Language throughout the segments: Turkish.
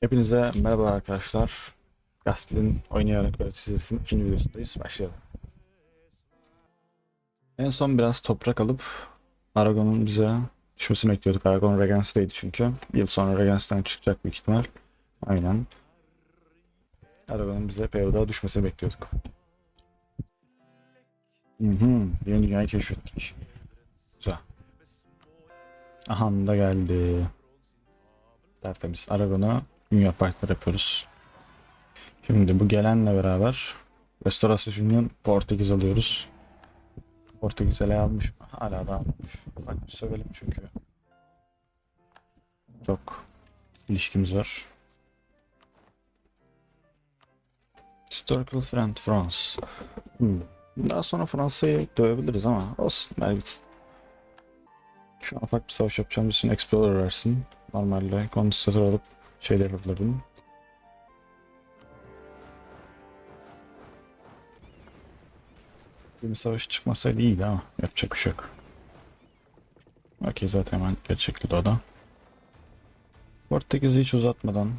Hepinize merhaba arkadaşlar. Gastel'in oynayarak öğretisinin ikinci videosundayız. Başlayalım. En son biraz toprak alıp Aragon'un bize düşmesini bekliyorduk. Aragon Regence'deydi çünkü. Yıl sonra Regence'den çıkacak büyük ihtimal. Aynen. Aragon'un bize PO'da düşmesini bekliyorduk. Hı hı. Yeni dünyayı keşfettik. Güzel. Aha da geldi. Tertemiz. Aragon'a Dünya partner yapıyoruz. Şimdi bu gelenle beraber Restorasyon Union Portekiz alıyoruz. Portekiz ele almış mı? Hala da almış. Ufak bir sövelim çünkü. Çok ilişkimiz var. Historical Friend France. Hmm. Daha sonra Fransa'yı dövebiliriz ama olsun. Gitsin. Şu an ufak bir savaş yapacağımız için Explorer versin. Normalde kondistatör alıp şeyler yapabilirdim. Bir savaş çıkmasaydı iyiydi ama yapacak bir şey yok. Okey zaten hemen gerçekli o da. Portekiz'i hiç uzatmadan,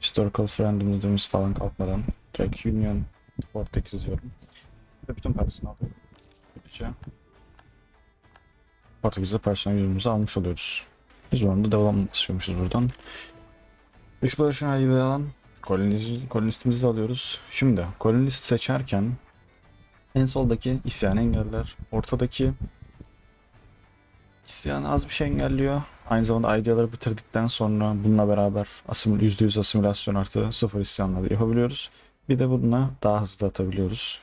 historical friendly'imiz falan kalkmadan direkt Union Portekiz diyorum. Ve bütün parasını alıyorum. Böylece Portekiz'de personel yolumuzu almış oluyoruz. Biz bu arada devam buradan. Exploration ID'yi alan kolonist, kolonistimizi alıyoruz. Şimdi kolonist seçerken en soldaki isyan engeller, ortadaki isyan az bir şey engelliyor. Aynı zamanda ID'ları bitirdikten sonra bununla beraber asimil, %100 asimilasyon artı sıfır isyanları yapabiliyoruz. Bir de bununla daha hızlı atabiliyoruz.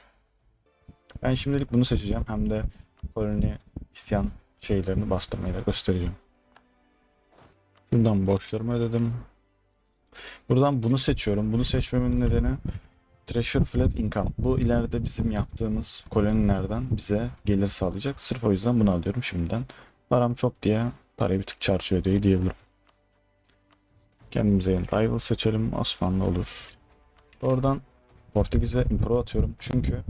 Ben şimdilik bunu seçeceğim. Hem de koloni isyan şeylerini bastırmayı da göstereceğim. Buradan borçlarımı ödedim. Buradan bunu seçiyorum. Bunu seçmemin nedeni Treasure Flat Income. Bu ileride bizim yaptığımız kolonilerden bize gelir sağlayacak. Sırf o yüzden bunu alıyorum şimdiden. Param çok diye parayı bir tık çarçıyor diye diyebilirim. Kendimize yeni rival seçelim. Osmanlı olur. Oradan Portekiz'e impro atıyorum. Çünkü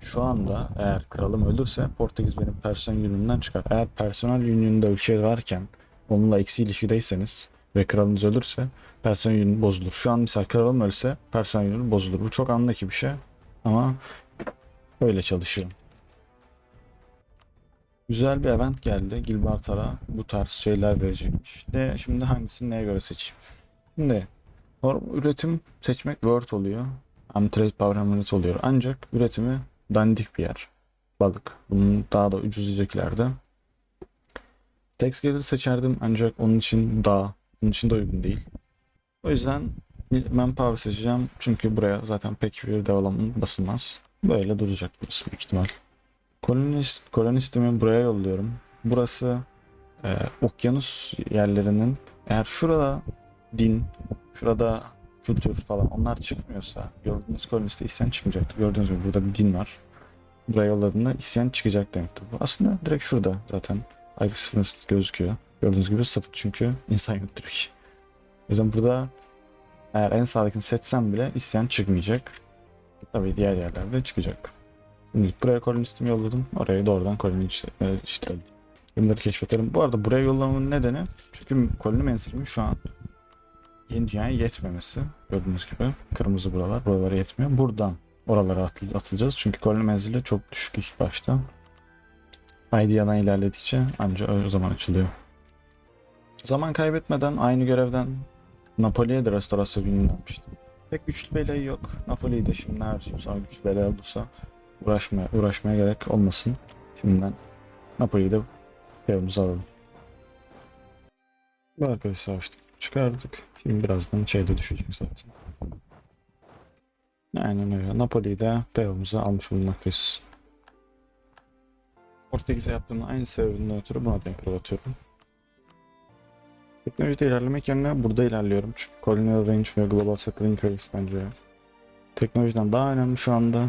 şu anda eğer kralım ölürse Portekiz benim personel union'umdan çıkar. Eğer personel union'da ülke varken onunla eksi ilişkideyseniz ve kralınız ölürse personel union bozulur. Şu an mesela kralım ölse personel union bozulur. Bu çok andaki bir şey ama öyle çalışıyor. Güzel bir event geldi. Gilbartara bu tarz şeyler verecekmiş. De şimdi hangisini neye göre seçeyim? Şimdi üretim seçmek Word oluyor. Hem trade power hem unit oluyor. Ancak üretimi dandik bir yer. Balık. Bunun daha da ucuz yiyeceklerde. Text gelir seçerdim ancak onun için daha bunun için de uygun değil. O yüzden manpower seçeceğim. Çünkü buraya zaten pek bir development basılmaz. Böyle duracak burası büyük ihtimal. Kolonist, kolonistimi buraya yolluyorum. Burası e, okyanus yerlerinin eğer şurada din, şurada kültür falan onlar çıkmıyorsa gördüğünüz koloniste isyan çıkmayacaktır. Gördüğünüz gibi burada bir din var. Buraya yolladığında isyan çıkacak demektir. Bu aslında direkt şurada zaten. Sıfır gözüküyor. Gördüğünüz gibi sıfır çünkü insan yok direkt. O yüzden burada eğer en sağdakini seçsem bile isyan çıkmayacak. Tabii diğer yerlerde çıkacak. Şimdi buraya kolonistimi yolladım. Oraya doğrudan koloni e, işte bunları keşfedelim. Bu arada buraya yollamamın nedeni çünkü koloni menzilimin şu an yeni dünyaya yetmemesi. Gördüğünüz gibi kırmızı buralar. Buralara yetmiyor. Buradan oralara atıl- atılacağız. Çünkü koloni menzili çok düşük ilk başta. ID'den ilerledikçe ancak o zaman açılıyor. Zaman kaybetmeden aynı görevden Napoli'ye de restorasyon gününü almıştım. Pek güçlü beleği yok. Napoli'yi de şimdi harcayayım. Sonra güçlü beleği olursa uğraşmaya, uğraşmaya gerek olmasın. Şimdiden Napoli'yi de evimize alalım. Bu arkadaşı savaştık. Çıkardık. Şimdi birazdan şeyde düşecek zaten. Aynen öyle. Napoli'yi de PO'muza almış bulunmaktayız. Portekiz'e yaptığım aynı sebebinden ötürü buna denk atıyorum. Teknolojide ilerlemek yerine burada ilerliyorum. Çünkü Colonial Range ve Global Settling Race bence teknolojiden daha önemli şu anda.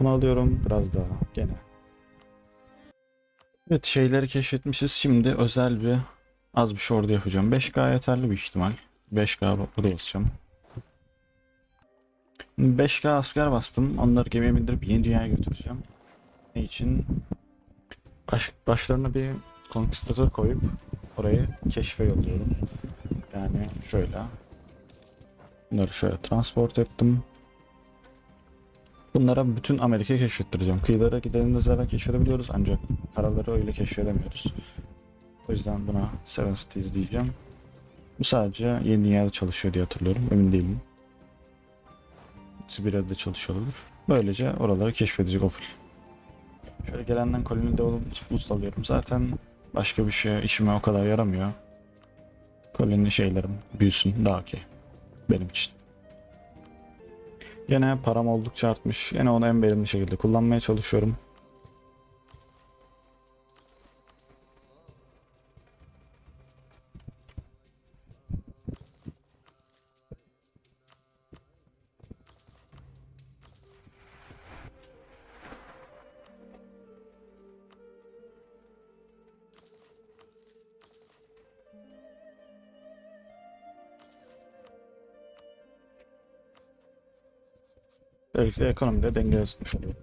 Bunu alıyorum biraz daha gene. Evet şeyleri keşfetmişiz. Şimdi özel bir az bir şey orada yapacağım. 5K yeterli bir ihtimal. 5K burada basacağım. 5K asker bastım. Onları gemiye bindirip yeni dünyaya götüreceğim. Ne için? Baş, başlarına bir konkistatör koyup orayı keşfe yolluyorum. Yani şöyle. Bunları şöyle transport ettim. Bunlara bütün Amerika'yı keşfettireceğim. Kıyılara gideninde zaten keşfedebiliyoruz ancak karaları öyle keşfedemiyoruz. O yüzden buna Seven Cities diyeceğim. Bu sadece yeni dünyada çalışıyor diye hatırlıyorum. Emin değilim. Sibirya'da da çalışıyor olabilir. Böylece oraları keşfedecek o fil. Şöyle gelenden koloni development boost alıyorum. Zaten başka bir şey işime o kadar yaramıyor. Koloni şeylerim büyüsün daha okey. Benim için. Yine param oldukça artmış. Yine onu en verimli şekilde kullanmaya çalışıyorum. Böylelikle ekonomide dengeye tutmuş oluyor.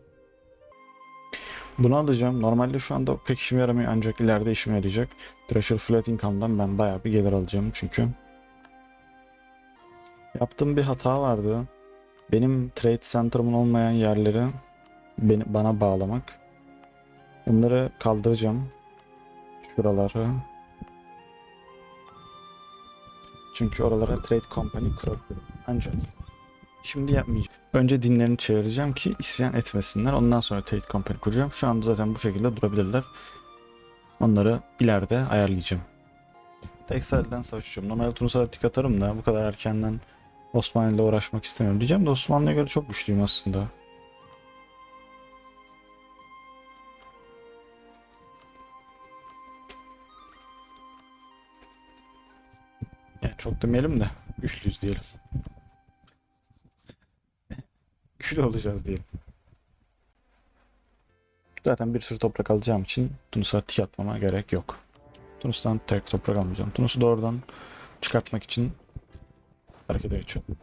Bunu alacağım. Normalde şu anda pek işime yaramıyor ancak ileride işime yarayacak. Treasure Flat Income'dan ben bayağı bir gelir alacağım çünkü. Yaptığım bir hata vardı. Benim trade center'ımın olmayan yerleri beni, bana bağlamak. Bunları kaldıracağım. Şuraları. Çünkü oralara trade company kurabilirim. Ancak Şimdi yapmayacağım. Önce dinlerini çevireceğim ki isyan etmesinler. Ondan sonra Tate Company kuracağım. Şu anda zaten bu şekilde durabilirler. Onları ileride ayarlayacağım. Teksel'den savaşacağım. Normalde Tunus'a tik atarım da bu kadar erkenden Osmanlı ile uğraşmak istemiyorum. Diyeceğim de Osmanlı'ya göre çok güçlüyüm aslında. Yani çok demeyelim de güçlüyüz diyelim. Güçlü olacağız diyelim. Zaten bir sürü toprak alacağım için Tunus'a tik atmama gerek yok. Tunus'tan tek toprak almayacağım. Tunus'u doğrudan çıkartmak için harekete geçiyorum.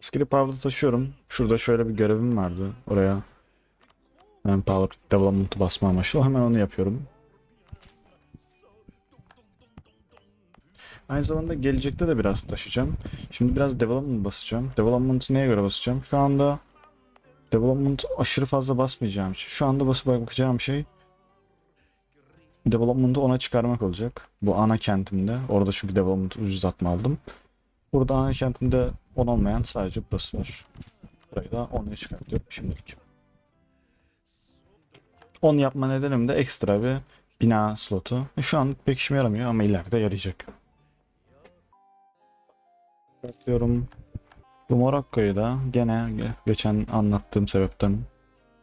Skill'i Power'da taşıyorum. Şurada şöyle bir görevim vardı. Oraya hemen Power Development'ı basma amaçlı. Hemen onu yapıyorum. Aynı zamanda gelecekte de biraz taşıyacağım. Şimdi biraz development basacağım. Development'ı neye göre basacağım? Şu anda development aşırı fazla basmayacağım için. Şu anda basıp bakacağım şey development'ı ona çıkarmak olacak. Bu ana kentimde. Orada çünkü development ucuz atma aldım. Burada ana kentimde 10 olmayan sadece burası var. Burayı da 10'a çıkartıyorum şimdilik. 10 yapma nedenim de ekstra bir bina slotu. Şu an pek işime yaramıyor ama ileride yarayacak. Bakıyorum. Bu Morokko'yu da gene ge- geçen anlattığım sebepten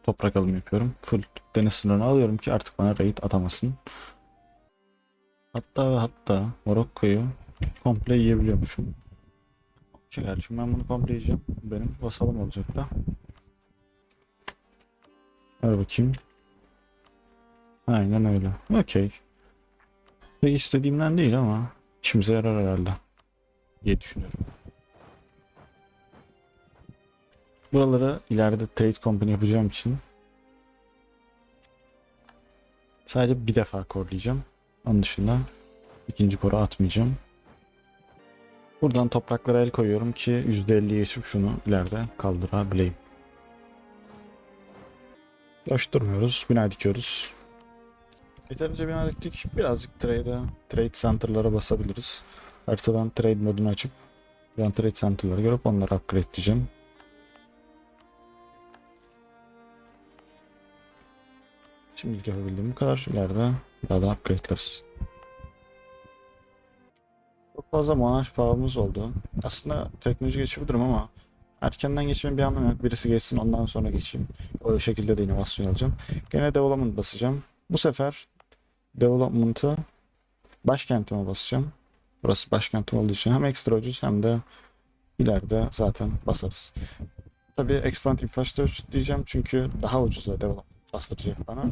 toprak alım yapıyorum. Full deniz sınırını alıyorum ki artık bana raid atamasın. Hatta ve hatta Morokko'yu komple yiyebiliyormuşum. Şey, Gerçi ben bunu komple yiyeceğim. Benim vasalım olacak da. Ver bakayım. Aynen öyle. Okey. Pek istediğimden değil ama işimize yarar herhalde diye düşünüyorum. Buraları ileride trade company yapacağım için sadece bir defa korlayacağım. Onun dışında ikinci koru atmayacağım. Buradan topraklara el koyuyorum ki %50'ye geçip şunu ileride kaldırabileyim. Boş durmuyoruz. Bina dikiyoruz. Yeterince bina diktik. Birazcık trade'e, trade center'lara basabiliriz. Haritadan trade modunu açıp ben trade center'ları görüp onları upgrade edeceğim. Şimdilik yapabildiğim bu kadar. İleride daha da upgrade'leriz. Çok fazla monarş paramız oldu. Aslında teknoloji geçebilirim ama erkenden geçmenin bir anlamı yok. Birisi geçsin ondan sonra geçeyim. O şekilde de inovasyon alacağım. Gene development basacağım. Bu sefer development'ı başkentime basacağım. Burası başkentim olduğu için hem ekstra ucuz hem de ileride zaten basarız. Tabii expand infrastructure diyeceğim çünkü daha ucuza develop bastıracak bana.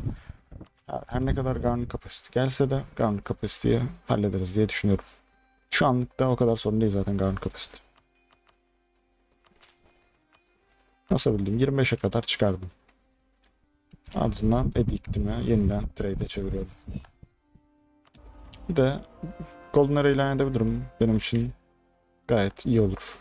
Her, ne kadar garnın kapasite gelse de garnın kapasiteyi hallederiz diye düşünüyorum. Şu anlıkta o kadar sorun değil zaten garnın kapasite. Nasıl bildim? 25'e kadar çıkardım. Ardından ediktimi yeniden trade'e çeviriyorum. Bir de Golden Era ilan edebilirim benim için. Gayet iyi olur.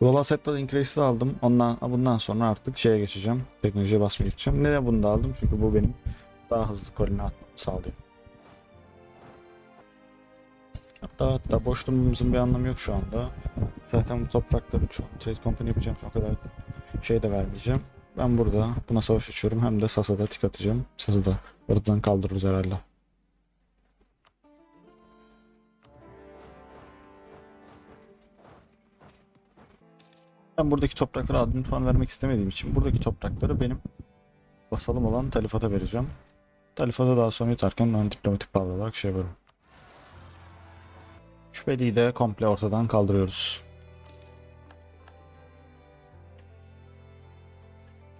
Global Settle Increase'i aldım. Ondan, bundan sonra artık şeye geçeceğim. Teknolojiye basmaya geçeceğim. Neden bunu da aldım? Çünkü bu benim daha hızlı koloni atmamı sağlıyor. Hatta hatta boş durmamızın bir anlamı yok şu anda. Zaten bu toprakları an Trade Company yapacağım. Şu kadar şey de vermeyeceğim. Ben burada buna savaş açıyorum. Hem de Sasa'da tik atacağım. Sasa'da oradan kaldırırız herhalde. Ben buradaki topraklara admin puan vermek istemediğim için buradaki toprakları benim vasalım olan Talifat'a vereceğim. Talifat'a daha sonra yutarken ben diplomatik bağlı olarak şey yaparım. Şüpheliyi de komple ortadan kaldırıyoruz.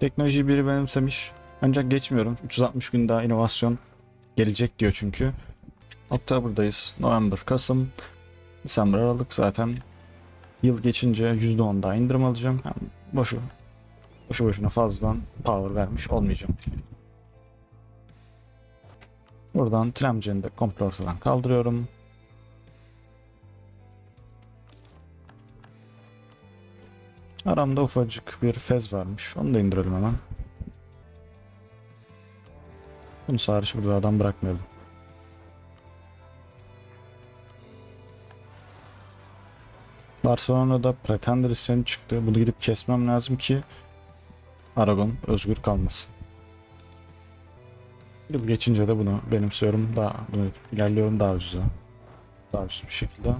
Teknolojiyi biri benimsemiş. Ancak geçmiyorum. 360 gün daha inovasyon gelecek diyor çünkü. Oktober'dayız. November, Kasım, December, Aralık zaten yıl geçince %10 daha indirim alacağım. Hem boşu boşu boşuna fazladan power vermiş olmayacağım. Buradan Tlemcen'i de komple kaldırıyorum. Aramda ufacık bir fez varmış. Onu da indirelim hemen. Bunu hariç burada adam bırakmayalım. Barcelona'da Pretender isyanı çıktı. Bunu gidip kesmem lazım ki Aragon özgür kalmasın. Yıl geçince de bunu benimsiyorum. Daha bunu ilerliyorum daha ucuza. Daha ucuz bir şekilde.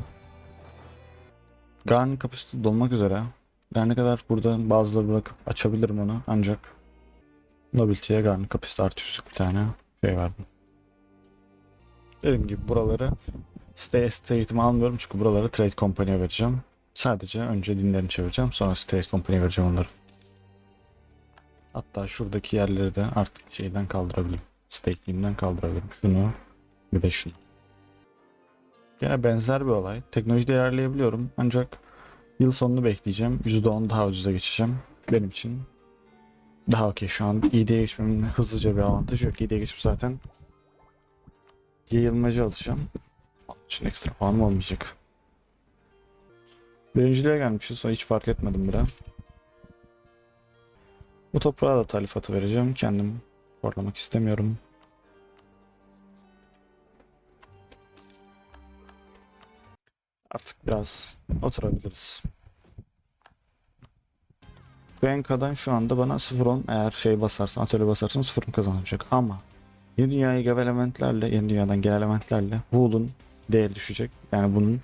Garni kapasitesi dolmak üzere. Her ne kadar burada bazıları bırakıp açabilirim onu ancak Nobility'ye Garni kapasite artı bir tane şey verdim. Dediğim gibi buraları Stay State eğitimi almıyorum çünkü buraları Trade Company'e vereceğim. Sadece önce dinlerini çevireceğim sonra Trade Company'e vereceğim onları. Hatta şuradaki yerleri de artık şeyden kaldırabilirim. Stake'liğimden kaldırabilirim. Şunu bir de şunu. Yine benzer bir olay. Teknolojide ilerleyebiliyorum ancak yıl sonunu bekleyeceğim. %10 daha ucuza geçeceğim. Benim için daha okey şu an İD'ye geçmemin hızlıca bir avantajı yok. İD'ye geçip zaten yayılmacı alacağım. Onun için ekstra puanım olmayacak. Birinciliğe gelmişiz. Hiç fark etmedim bile. Bu toprağa da talifatı vereceğim. Kendim horlamak istemiyorum. Artık biraz oturabiliriz. Benka'dan şu anda bana 0-10 eğer şey basarsam, atölye basarsam 0 kazanacak ama Yeni dünyayı gelen elementlerle, yeni dünyadan gelen elementlerle Wool'un değeri düşecek. Yani bunun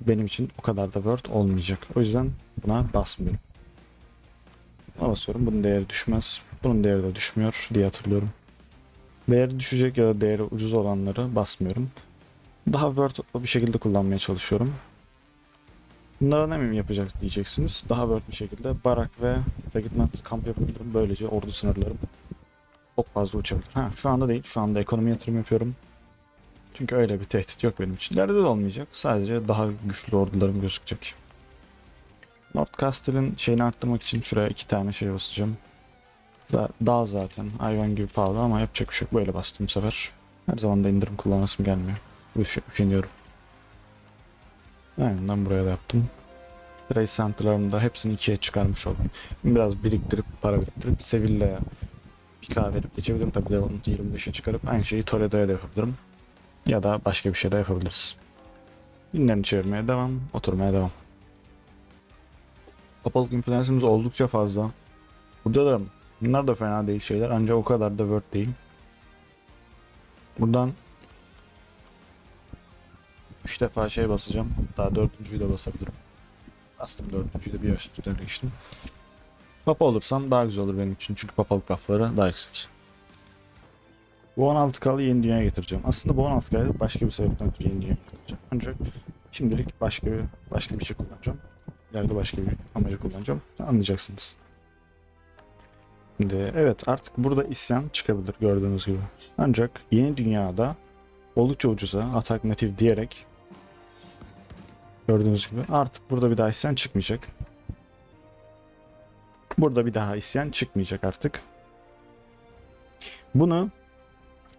benim için o kadar da worth olmayacak. O yüzden buna basmıyorum. Buna basıyorum. Bunun değeri düşmez. Bunun değeri de düşmüyor diye hatırlıyorum. Değeri düşecek ya da değeri ucuz olanları basmıyorum. Daha worth bir şekilde kullanmaya çalışıyorum. Bunlara ne mi yapacak diyeceksiniz. Daha worth bir şekilde barak ve regiment kamp yapabilirim. Böylece ordu sınırlarım çok fazla uçabilir. Ha şu anda değil. Şu anda ekonomi yatırım yapıyorum. Çünkü öyle bir tehdit yok benim için. İleride de olmayacak. Sadece daha güçlü ordularım gözükecek. North Castle'in şeyini arttırmak için şuraya iki tane şey basacağım. Da, daha zaten hayvan gibi pahalı ama yapacak bir şey yok. Böyle bastım bu sefer. Her zaman da indirim kullanasım gelmiyor. Üş, üşeniyorum. Aynen buraya da yaptım. Trade Center'larını da hepsini ikiye çıkarmış oldum. Biraz biriktirip para biriktirip Sevilla'ya bir kahve verip geçebilirim. Tabii de onu 25'e çıkarıp aynı şeyi Toledo'ya da yapabilirim. Ya da başka bir şey de yapabiliriz. Dinlerini çevirmeye devam, oturmaya devam. Kapalık influence'ımız oldukça fazla. Burada da bunlar da fena değil şeyler ancak o kadar da word değil. Buradan 3 defa şey basacağım. Daha dördüncüyü de basabilirim. Bastım dördüncüyü de bir yaş üstüne geçtim. Papa olursam daha güzel olur benim için çünkü papalık buffları daha yüksek. Bu 16K'lı yeni dünyaya getireceğim. Aslında bu 16K'yı başka bir sebepten ötürü yeni dünyaya getireceğim. Ancak şimdilik başka bir, başka bir şey kullanacağım. İleride başka bir amacı kullanacağım. Anlayacaksınız. Şimdi evet artık burada isyan çıkabilir gördüğünüz gibi. Ancak yeni dünyada oldukça ucuza atak natif diyerek gördüğünüz gibi artık burada bir daha isyan çıkmayacak. Burada bir daha isyan çıkmayacak artık. Bunu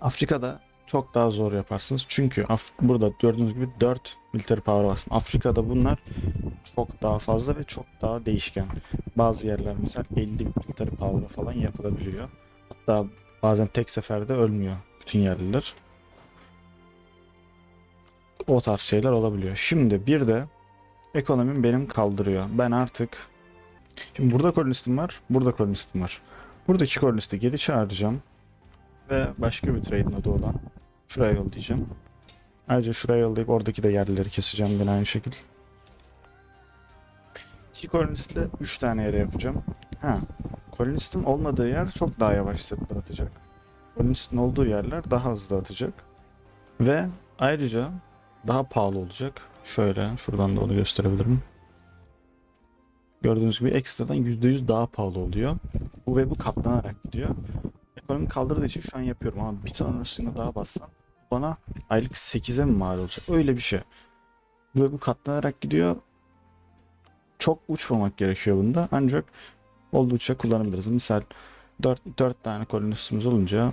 Afrika'da çok daha zor yaparsınız. Çünkü Af- burada gördüğünüz gibi 4 military power bastım. Afrika'da bunlar çok daha fazla ve çok daha değişken. Bazı yerler mesela 50 military power falan yapılabiliyor. Hatta bazen tek seferde ölmüyor bütün yerliler. O tarz şeyler olabiliyor. Şimdi bir de ekonomim benim kaldırıyor. Ben artık Şimdi burada kolonistim var, burada kolonistim var. Buradaki kolonisti geri çağıracağım. Ve başka bir trade nodu olan şuraya yollayacağım. Ayrıca şuraya yollayıp oradaki de yerlileri keseceğim ben aynı şekilde. İki kolonistle 3 tane yere yapacağım. Ha, kolonistin olmadığı yer çok daha yavaş setler atacak. Kolonistin olduğu yerler daha hızlı atacak. Ve ayrıca daha pahalı olacak. Şöyle şuradan da onu gösterebilirim. Gördüğünüz gibi ekstradan %100 daha pahalı oluyor. Bu ve bu katlanarak gidiyor. Ekonomi kaldırdığı için şu an yapıyorum ama bir sonrasında daha bassam bana aylık 8'e mi mal olacak? Öyle bir şey. Ve bu katlanarak gidiyor. Çok uçmamak gerekiyor bunda. Ancak oldukça kullanabiliriz. Misal 4, 4 tane kolonistimiz olunca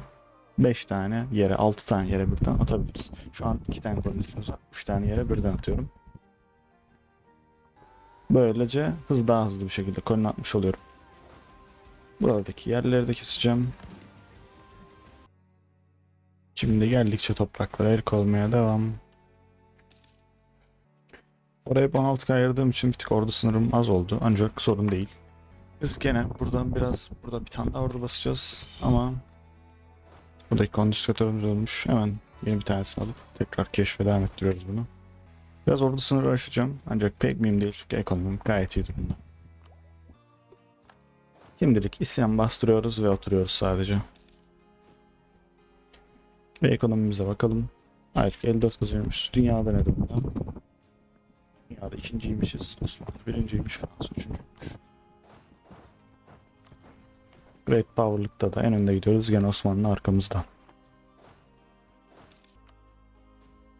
5 tane yere 6 tane yere birden atabiliriz. Şu an 2 tane kolonistimiz var. 3 tane yere birden atıyorum. Böylece hız daha hızlı bir şekilde koloni atmış oluyorum. Buradaki yerleri de keseceğim. Şimdi geldikçe topraklara el koymaya devam. Oraya 16k ayırdığım için bir tık ordu sınırım az oldu ancak sorun değil. Biz gene buradan biraz burada bir tane daha ordu basacağız ama buradaki kondiskatörümüz olmuş. Hemen yeni bir tanesini alıp tekrar keşfe devam ettiriyoruz bunu. Biraz ordu sınırı aşacağım ancak pek mühim değil çünkü ekonomim gayet iyi durumda. Şimdilik isyan bastırıyoruz ve oturuyoruz sadece. Ve ekonomimize bakalım. Hayır 54 kazanıyormuş. Dünyada ne durumda? Dünyada ikinciymişiz. Osmanlı birinciymiş. Fransa üçüncüymüş. Great Power'lıkta da en önde gidiyoruz. Gene Osmanlı arkamızda.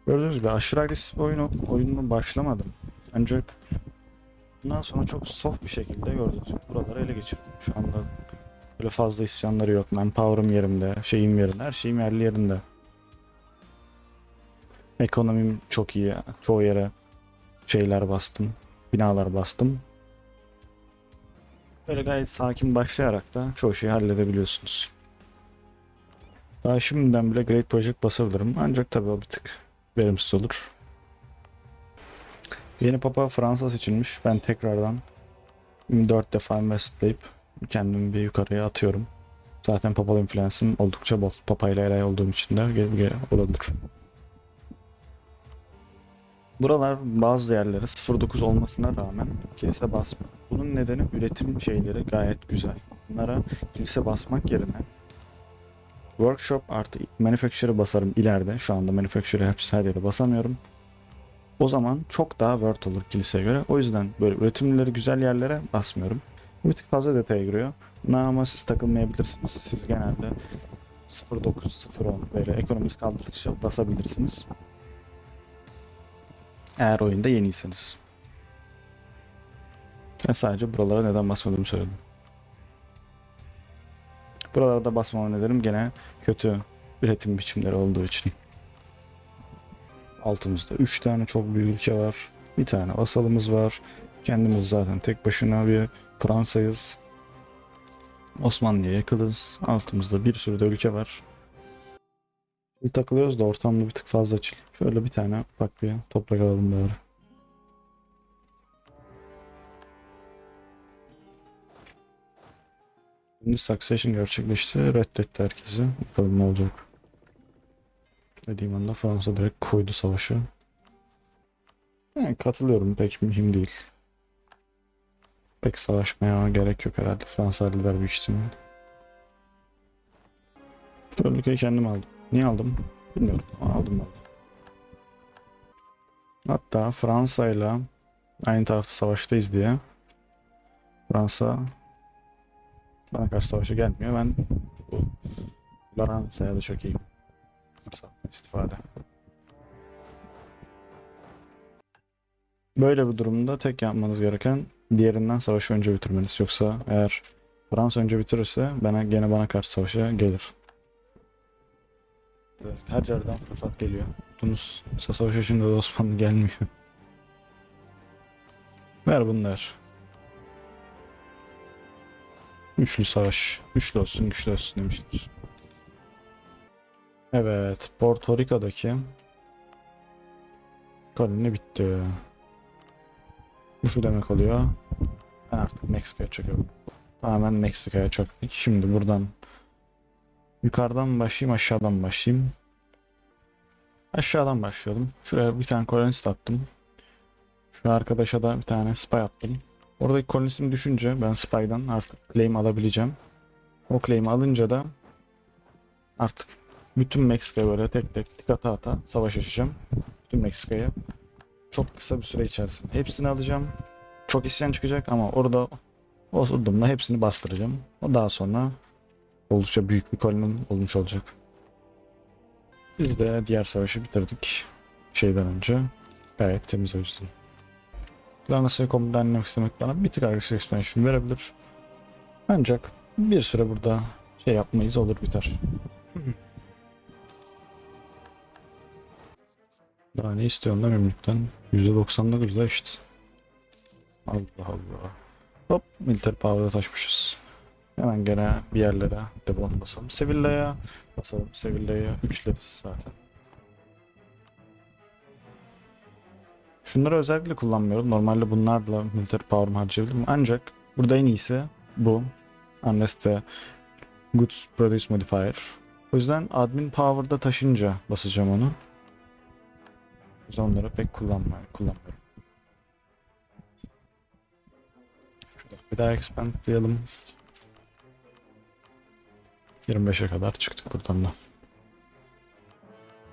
Gördüğünüz gibi aşırı agresif oyunu, oyununu başlamadım. Ancak bundan sonra çok soft bir şekilde gördüğünüz gibi buraları ele geçirdim. Şu anda böyle fazla isyanları yok. Manpower'ım yerimde, şeyim yerinde, her şeyim yerli yerinde. Ekonomim çok iyi. Çoğu yere şeyler bastım, binalar bastım. Böyle gayet sakin başlayarak da çoğu şeyi halledebiliyorsunuz. Daha şimdiden bile Great Project basabilirim. Ancak tabii o bir tık verimsiz olur. Yeni Papa Fransa seçilmiş. Ben tekrardan 4 defa investleyip kendimi bir yukarıya atıyorum. Zaten papal influence'ım oldukça bol. Papa ile elay olduğum için de olabilir. Buralar bazı yerlere 0.9 olmasına rağmen kilise basma. Bunun nedeni üretim şeyleri gayet güzel. Bunlara kilise basmak yerine workshop artı manufacture'ı basarım ileride. Şu anda manufacture'ı hepsi her yere basamıyorum. O zaman çok daha worth olur kiliseye göre. O yüzden böyle üretimleri güzel yerlere basmıyorum. Bir tık fazla detaya giriyor. Buna ama siz takılmayabilirsiniz. Siz genelde 0.9, 0.10 böyle ekonominiz kaldırdıkça basabilirsiniz. Eğer oyunda yeniyseniz. Ben sadece buralara neden basmadığımı söyledim. Buralara da basmama nedenim gene kötü üretim biçimleri olduğu için. Altımızda 3 tane çok büyük ülke var. Bir tane vasalımız var. Kendimiz zaten tek başına bir Fransa'yız. Osmanlı'ya yakınız. Altımızda bir sürü de ülke var. Bir takılıyoruz da ortamda bir tık fazla açıl. Şöyle bir tane ufak bir toprak alalım bari. Şimdi succession gerçekleşti. Reddetti herkesi. Bakalım ne olacak. Dediğim anda Fransa direkt koydu savaşı. Yani katılıyorum pek mühim değil. Pek savaşmaya gerek yok herhalde. Fransa halleder büyük ihtimal. Şu ülkeyi kendim aldım. Niye aldım? Bilmiyorum aldım aldım. Hatta Fransa ile aynı tarafta savaştayız diye Fransa bana karşı savaşa gelmiyor. Ben bu Floransa'ya da çok iyiyim. Fırsattan istifade. Böyle bir durumda tek yapmanız gereken diğerinden savaşı önce bitirmeniz. Yoksa eğer Fransa önce bitirirse bana gene bana karşı savaşa gelir. Evet, her yerden fırsat geliyor. Tunus savaş yaşında da Osmanlı gelmiyor. Ver bunlar. Üçlü savaş. Güçlü olsun, güçlü olsun demiştir. Evet, Porto Rico'daki koloni bitti. Bu şu demek oluyor. Ben artık Meksika'ya çöküyorum. Tamamen Meksika'ya çöktük. Şimdi buradan yukarıdan başlayayım, aşağıdan başlayayım? Aşağıdan başlayalım. Şuraya bir tane kolonist attım. Şu arkadaşa da bir tane spy attım. Oradaki kolonistim düşünce ben spy'dan artık claim alabileceğim. O claim'i alınca da artık bütün Meksika'ya böyle tek tek tek ata ata savaş açacağım. Bütün Meksika'ya. Çok kısa bir süre içerisinde. Hepsini alacağım. Çok isyan çıkacak ama orada o durumda hepsini bastıracağım. O daha sonra oldukça büyük bir kolonim olmuş olacak. Biz de diğer savaşı bitirdik. Şeyden önce. Gayet temiz o yüzden. Lanasa'yı komutanlamak istemek bana bir tık agresif expansion verebilir. Ancak bir süre burada şey yapmayız olur biter. Daha ne istiyorum da memlükten? %99 da işte. Allah Allah. Hop military power'da taşmışız. Hemen gene bir yerlere devam basalım. Sevilla'ya basalım. Sevilla'ya üçleriz zaten. Şunları özellikle kullanmıyorum. Normalde bunlarla military power'ımı harcayabilirim. Ancak burada en iyisi bu. Unless the goods produce modifier. O yüzden admin power'da taşınca basacağım onu. O yüzden onları pek kullanma, kullanmıyorum. Bir daha expandlayalım. 25'e kadar çıktık buradan da.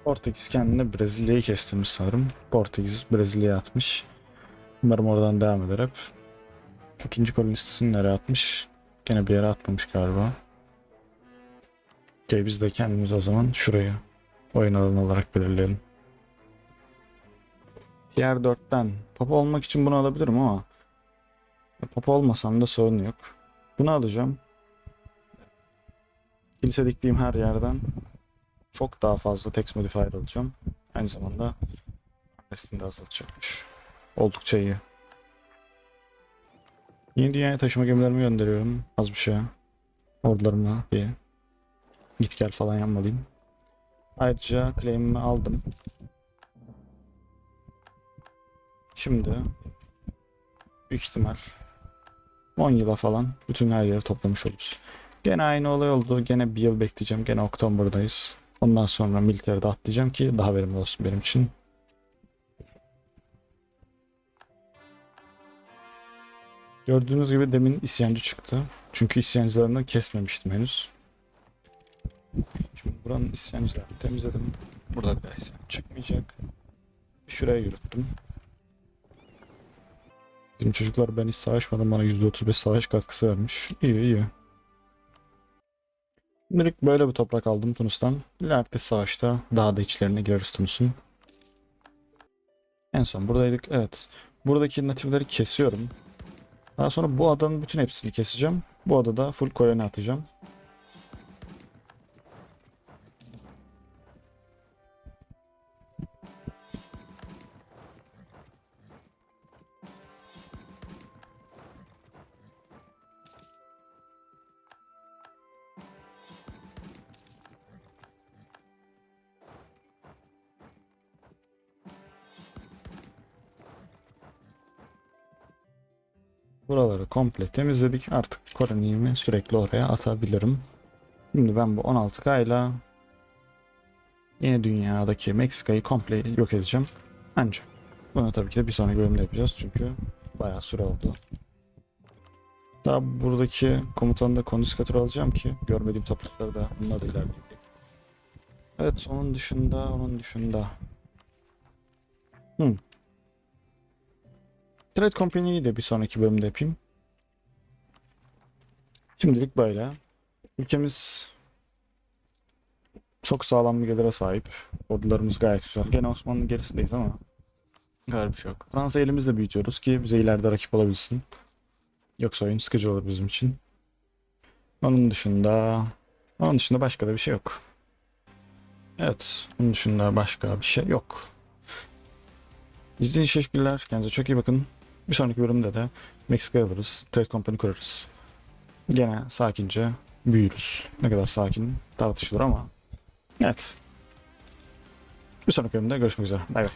Portekiz kendine Brezilya'yı kestirmiş sanırım. Portekiz Brezilya'ya atmış. Umarım oradan devam eder hep. İkinci kolonistisini nereye atmış? Gene bir yere atmamış galiba. Okey biz de kendimiz o zaman şurayı oyun alanı olarak belirleyelim. Diğer 4'ten Papa olmak için bunu alabilirim ama Papa olmasam da sorun yok. Bunu alacağım. Kilise diktiğim her yerden çok daha fazla text modifier alacağım. Aynı zamanda restini de azaltacakmış. Oldukça iyi. Yeni dünyaya taşıma gemilerimi gönderiyorum. Az bir şey. Ordularımla bir git gel falan yapmalıyım. Ayrıca claim'imi aldım. Şimdi büyük ihtimal 10 yıla falan bütün her yeri toplamış oluruz. Gene aynı olay oldu. Gene bir yıl bekleyeceğim. Gene Oktober'dayız. Ondan sonra militeride atlayacağım ki daha verimli olsun benim için. Gördüğünüz gibi demin isyancı çıktı. Çünkü isyancılarını kesmemiştim henüz. Şimdi buranın isyancılarını temizledim. Burada bir isyan çıkmayacak. Şuraya yürüttüm. Bizim çocuklar ben hiç savaşmadım bana %35 savaş katkısı vermiş. İyi iyi. Şimdilik böyle bir toprak aldım Tunus'tan. İleride savaşta daha da içlerine gireriz Tunus'un. En son buradaydık. Evet. Buradaki natifleri kesiyorum. Daha sonra bu adanın bütün hepsini keseceğim. Bu adada full koloni atacağım. Buraları komple temizledik. Artık kolonimi sürekli oraya atabilirim. Şimdi ben bu 16K ile yeni dünyadaki Meksika'yı komple yok edeceğim. Ancak bunu tabii ki de bir sonraki bölümde yapacağız çünkü bayağı süre oldu. Daha buradaki komutanı da kondiskatör alacağım ki görmediğim toprakları da bununla da ilerleyeyim. Evet onun dışında onun dışında. Hmm. Trade Company'yi de bir sonraki bölümde yapayım. Şimdilik böyle. Ülkemiz çok sağlam bir gelire sahip. Ordularımız gayet güzel. Gene Osmanlı'nın gerisindeyiz ama bir şey yok. Fransa elimizle büyütüyoruz ki bize ileride rakip olabilsin. Yoksa oyun sıkıcı olur bizim için. Onun dışında onun dışında başka da bir şey yok. Evet. Bunun dışında başka bir şey yok. İzlediğiniz için teşekkürler. Kendinize çok iyi bakın. Bir sonraki bölümde de Meksika'ya alırız. Trade Company kurarız. Gene sakince büyürüz. Ne kadar sakin tartışılır ama evet. Bir sonraki bölümde görüşmek üzere. Bay bay.